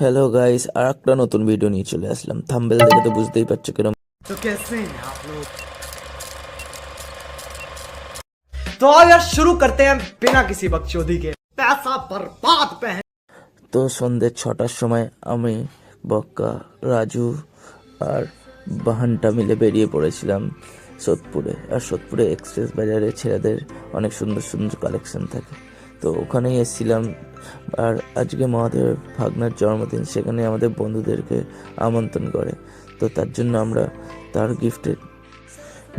Hello guys আর একটা নতুন video নিয়ে চলে আসলাম থাম্বেল দেখে তো বুঝতেই পারছো কিরম तो कैसे हैं आप लोग तो आओ यार शुरू करते हैं बिना किसी बकचोदी के पैसा बर्बाद पहन তো সন্ধ্যে ছটার সময় আমি বক্কা রাজু আর বাহানটা মিলে বেরিয়ে পড়েছিলাম সোদপুরে আর সোদপুরে এক্সপ্রেস বাজারে ছেলেদের অনেক সুন্দর সুন্দর কালেকশন থাকে তো ওখানেই এসেছিলাম আর আজকে মহাদেব ভাগনার জন্মদিন, সেখানে আমাদের বন্ধুদেরকে আমন্ত্রণ করে। তো তার জন্য আমরা তার গিফটের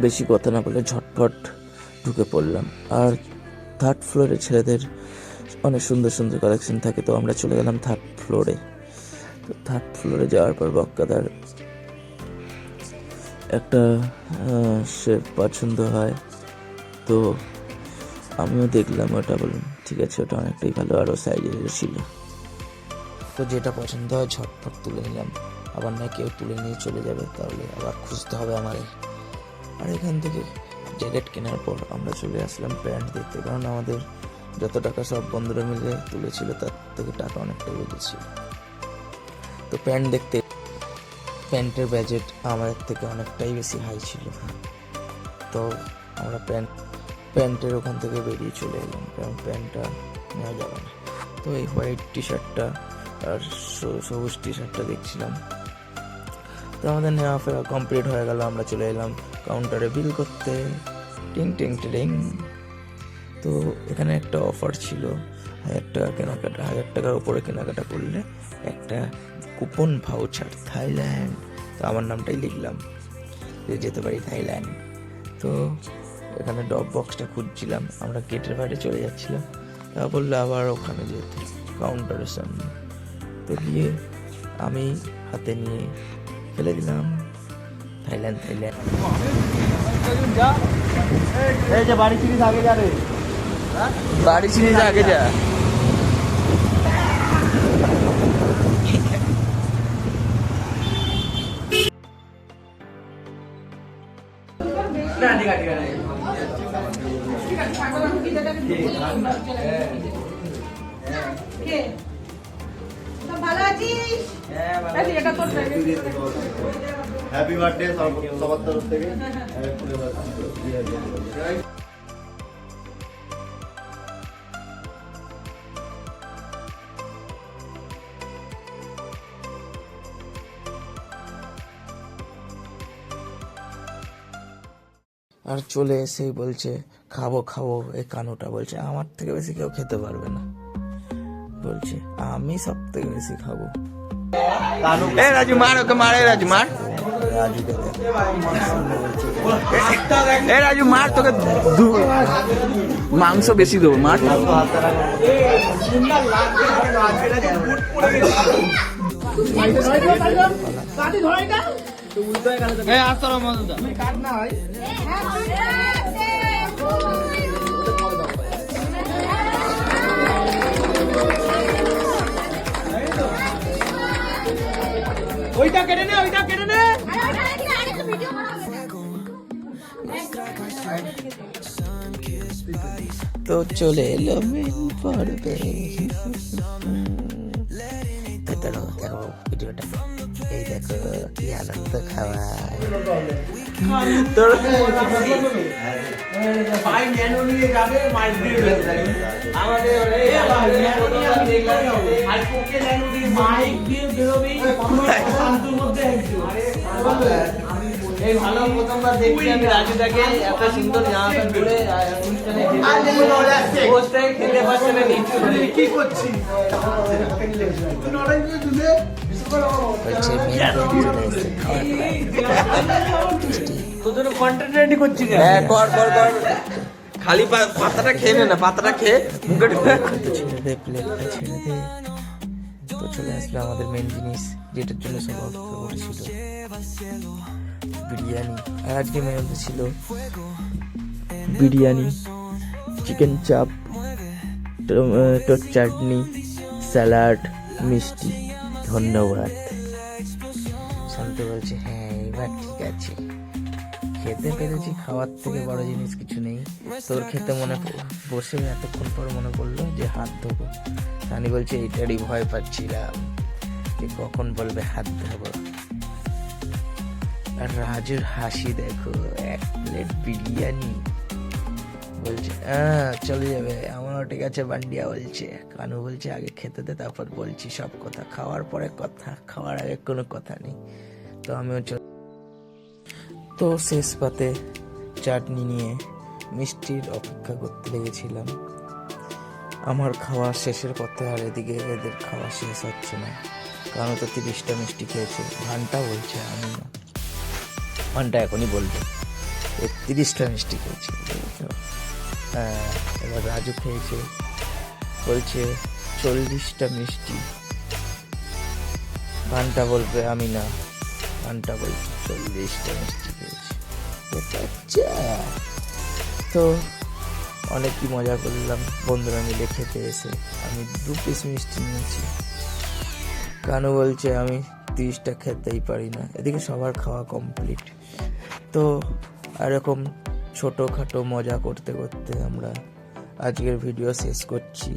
বেশি কথা না বলে ঝটপট ঢুকে পড়লাম। আর থার্ড ফ্লোরে ছেলেদের অনেক সুন্দর সুন্দর কালেকশন থাকে, তো আমরা চলে গেলাম থার্ড ফ্লোরে তো থার্ড ফ্লোরে যাওয়ার পর বক্কাদার একটা সে পছন্দ হয়। তো আমিও দেখলাম ওটা বললাম ঠিক আছে, ওটা অনেকটাই ভালো আরও সাইজের ছিল। তো যেটা পছন্দ হয়, ঝটপট তুলে নিলাম। আবার না কেউ তুলে নিয়ে চলে যাবে, তাহলে আবার খুঁজতে হবে আমাদের আর এখান থেকে জ্যাকেট কেনার পর আমরা চলে আসলাম প্যান্ট দেখতে, কারণ আমাদের যত টাকা সব বন্ধুরা মিলে তুলেছিল, তার থেকে টাকা অনেকটাই বেড়েছিল তো প্যান্ট দেখতে, প্যান্টের বাজেট আমাদের থেকে অনেকটাই বেশি হাই ছিল। তো আমরা প্যান্ট প্যান্টের ওখান থেকে বেরিয়ে চলে এলাম, কারণ প্যান্টটা নেওয়া যাবে না। তো এই হোয়াইট টি শার্টটা আর সবুজ টি শার্টটা দেখছিলাম। তো আমাদের নেওয়া ফেরা কমপ্লিট হয়ে গেল, আমরা চলে এলাম কাউন্টারে বিল করতে। টিং টিং টিং তো এখানে একটা অফার ছিল হাজার টাকা কেনাকাটা, হাজার টাকার উপরে কেনাকাটা করলে একটা কুপন ভাউচার থাইল্যান্ড তো আমার নামটাই লিখলাম, যে যেতে পারি থাইল্যান্ড তো এখানে ডপ বক্সটা খুঁজছিলাম আমরা গেটের বাইরে চলে যাচ্ছিলাম তা বলল আবার ওখানে যেতে কাউন্টারের সামনে। তো গিয়ে আমি হাতে নিয়ে ফেলে দিলাম থাইল্যান্ড থাইল্যান্ড। বাড়ি চিনিস আগে যা ভালো আছিস এই এটা তোর ব্যাগে। হ্যাপি বার্থডে সবার তরফ থেকে। আর চলে এসেই বলছে খাব খাব এই কানুটা। বলছে আমার থেকে বেশি কেউ খেতে পারবে না। বলছে আমি সব থেকে বেশি খাব। এ রাজু মার ওকে মার এ রাজু মার। এ রাজু মার তোকে মাংস বেশি দেবো মার। ওইটা কেটে নে ওইটা কেটে নে। তো চলে এলো মেন পড়বে দেখো দেখো ভিডিওটা এই দেখো কি আনন্দ খাওয়া আমাদের এই ভালো প্রথমবার দেখছি আমি রাজুদাকে। এত সুন্দর জামা প্যান্ট পরে অনুষ্ঠানে খেতে- খেতে পারছে না নিচু কি করছি? তোদের কন্টেন্ট রেডি করছি হ্যাঁ কর কর কর। খালি পা- পাতাটা খেয়ে নে না পাতাটা খেয়ে মুখে ছেড়ে দে প্লেটটা ছেড়ে দে। তো চলে আসলো আমাদের মেন জিনিস যেটার জন্য সব অপেক্ষা করেছিল। বিরিয়ানি। আর আজকে মেনুতে ছিল biryani chicken chaap tomato chutney salad মিষ্টি, ধন্যবাদ। শান্ত বলছে হ্যাঁ এবার ঠিক আছে। খেতে পেরেছি, খাওয়ার থেকে বড় জিনিস কিছু নেই। তোর খেতে মনে বসে এতক্ষণ পর মনে পড়ল যে হাত ধোবো। সানি বলছে এইটারই ভয় পাচ্ছিলাম। যে কখন বলবে হাত ধরবো আর রাজুর হাসি দেখো, এক প্লেট বিরিয়ানি। বলছে হ্যাঁ চলে যাবে। আমারও ঠিক আছে বান্ডিয়া, বলছে। কানু বলছে, আগে খেতে দে, তারপর বলছি সব কথা। খাওয়ার পরে কথা, খাওয়ার আগে কোনো কথা নেই। তো আমিও চল তো শেষ পাতে চাটনি নিয়ে মিষ্টির অপেক্ষা করতে লেগেছিলাম। আমার খাওয়া শেষের পথে আর এদিকে এদের খাওয়া শেষ হচ্ছে না। কারণ তো তিরিশটা মিষ্টি খেয়েছে। ঘণ্টা বলছে আমি না ঘণ্টা এখনই বলবে। তিরিশটা মিষ্টি খেয়েছে। হ্যাঁ, এবার রাজু খেয়েছে বলছে চল্লিশটা মিষ্টি। ঘণ্টা বলবে আমি না ঘণ্টা বলছে চল্লিশটা মিষ্টি খেয়েছে। আচ্ছা তো অনেকই মজা করলাম। বন্ধুরা মিলে খেতে এসে আমি দু পিস মিষ্টি নিয়েছি। কানু বলছে আমি তিরিশটা খেতেই পারি না। এদিকে সবার খাওয়া কমপ্লিট তো এরকম ছোটোখাটো মজা করতে করতে আমরা আজকের ভিডিও শেষ করছি।